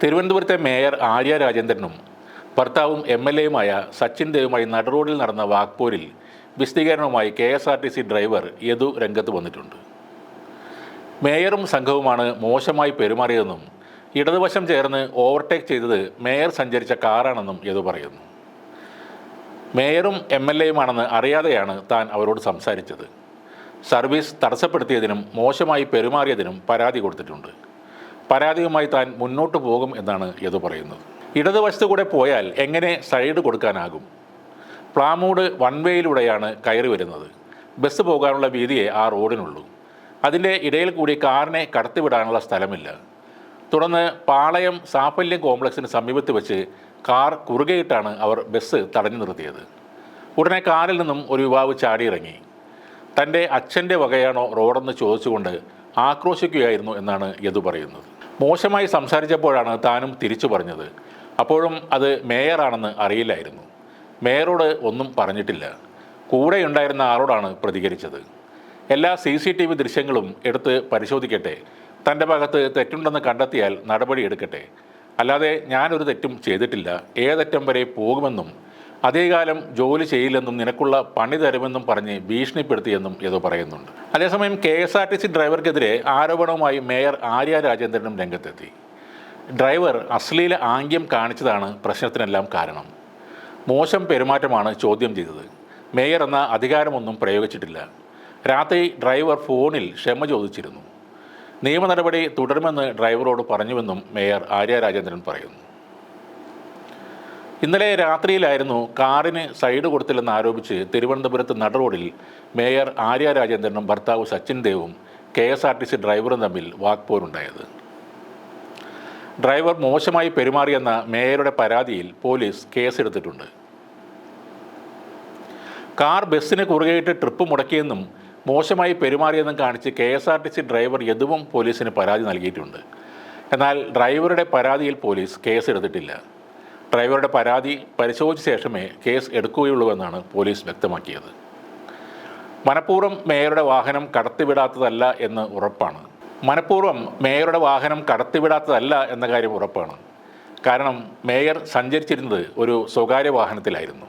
തിരുവനന്തപുരത്തെ മേയർ ആര്യ രാജേന്ദ്രനും ഭർത്താവും എം എൽ എയുമായ സച്ചിൻ ദേവുമായി നടുറോഡിൽ നടന്ന വാക്പോരിൽ വിശദീകരണവുമായി K S R T C driver Yadu രംഗത്ത് വന്നിട്ടുണ്ട്. മേയറും സംഘവുമാണ് മോശമായി പെരുമാറിയതെന്നും ഇടതുവശം ചേർന്ന് ഓവർടേക്ക് ചെയ്തത് മേയർ സഞ്ചരിച്ച കാറാണെന്നും യദു പറയുന്നു. മേയറും എം എൽ എയുമാണെന്ന് അറിയാതെയാണ് താൻ അവരോട് സംസാരിച്ചത്. സർവീസ് തടസ്സപ്പെടുത്തിയതിനും മോശമായി പെരുമാറിയതിനും പരാതി കൊടുത്തിട്ടുണ്ട്. പരാതിയുമായി താൻ മുന്നോട്ട് പോകും എന്നാണ് യദു പറയുന്നത്. ഇടതുവശത്ത് കൂടെ പോയാൽ എങ്ങനെ സൈഡ് കൊടുക്കാനാകും? പ്ലാമൂട് വൺ വേയിലൂടെയാണ് കയറി വരുന്നത്. ബസ് പോകാനുള്ള വീതിയെ ആ റോഡിനുള്ളൂ. അതിന്റെ ഇടയിൽ കൂടി കാറിനെ കടത്തിവിടാനുള്ള സ്ഥലമില്ല. തുടർന്ന് പാളയം സാഫല്യം കോംപ്ലക്സിന് സമീപത്ത് വെച്ച് കാർ കുറുകെയിട്ടാണ് അവർ ബസ് തടഞ്ഞു നിർത്തിയത്. ഉടനെ കാറിൽ നിന്നും ഒരു യുവാവ് ചാടിയിറങ്ങി. തന്റെ അച്ഛന്റെ വകയാണോ റോഡെന്ന് ചോദിച്ചുകൊണ്ട് ആക്രോശിക്കുകയായിരുന്നു എന്നാണ് യദു പറയുന്നത്. മോശമായി സംസാരിച്ചപ്പോഴാണ് താനും തിരിച്ചു പറഞ്ഞത്. അപ്പോഴും അത് മേയറാണെന്ന് അറിയില്ലായിരുന്നു. മേയറോട് ഒന്നും പറഞ്ഞിട്ടില്ല. കൂടെ ഉണ്ടായിരുന്ന ആളോടാണ് പ്രതികരിച്ചത്. എല്ലാ സി സി ടി വി ദൃശ്യങ്ങളും എടുത്ത് പരിശോധിക്കട്ടെ. തന്റെ ഭാഗത്ത് തെറ്റുണ്ടെന്ന് കണ്ടെത്തിയാൽ നടപടിയെടുക്കട്ടെ അല്ലാതെ ഞാനൊരു തെറ്റും ചെയ്തിട്ടില്ല. ഏതറ്റം വരെ പോകുമെന്നും അധികകാലം ജോലി ചെയ്യില്ലെന്നും നിനക്കുള്ള പണി തരുമെന്നും പറഞ്ഞ് ഭീഷണിപ്പെടുത്തിയെന്നും ഏതോ പറയുന്നുണ്ട്. അതേസമയം K S R T C ഡ്രൈവർക്കെതിരെ ആരോപണവുമായി മേയർ ആര്യ രാജേന്ദ്രനും രംഗത്തെത്തി. ഡ്രൈവർ അശ്ലീല ആംഗ്യം കാണിച്ചതാണ് പ്രശ്നത്തിനെല്ലാം കാരണം. മോശം പെരുമാറ്റമാണ് ചോദ്യം ചെയ്തത്. മേയർ എന്ന അധികാരമൊന്നും പ്രയോഗിച്ചിട്ടില്ല. രാത്രി ഡ്രൈവർ ഫോണിൽ ക്ഷമ ചോദിച്ചിരുന്നു. നിയമ നടപടി തുടരുമെന്ന് ഡ്രൈവറോട് പറഞ്ഞുവെന്നും മേയർ ആര്യ രാജേന്ദ്രൻ പറയുന്നു. ഇന്നലെ രാത്രിയിലായിരുന്നു കാറിന് സൈഡ് കൊടുത്തില്ലെന്ന് ആരോപിച്ച് തിരുവനന്തപുരത്ത് നടുറോഡിൽ മേയർ ആര്യ രാജേന്ദ്രനും ഭർത്താവ് Sachin ദേവും K S R T C ഡ്രൈവറും തമ്മിൽ വാക്പോരുണ്ടായത്. ഡ്രൈവർ മോശമായി പെരുമാറിയെന്ന മേയറുടെ പരാതിയിൽ പോലീസ് കേസെടുത്തിട്ടുണ്ട്. കാർ ബസ്സിന് കുറുകെയിട്ട് ട്രിപ്പ് മുടക്കിയെന്നും മോശമായി പെരുമാറിയെന്നും കാണിച്ച് K S R T C driver യദുവും പോലീസിന് പരാതി നൽകിയിട്ടുണ്ട്. എന്നാൽ ഡ്രൈവറുടെ പരാതിയിൽ പോലീസ് കേസെടുത്തിട്ടില്ല. ഡ്രൈവറുടെ പരാതി പരിശോധിച്ച ശേഷമേ കേസ് എടുക്കുകയുള്ളൂവെന്നാണ് പോലീസ് വ്യക്തമാക്കിയത്. മനഃപൂർവം മേയറുടെ വാഹനം കടത്തിവിടാത്തതല്ല എന്ന് ഉറപ്പാണ്. മനഃപൂർവം മേയറുടെ വാഹനം കടത്തിവിടാത്തതല്ല എന്ന കാര്യം ഉറപ്പാണ്. കാരണം മേയർ സഞ്ചരിച്ചിരുന്നത് ഒരു സ്വകാര്യ വാഹനത്തിലായിരുന്നു.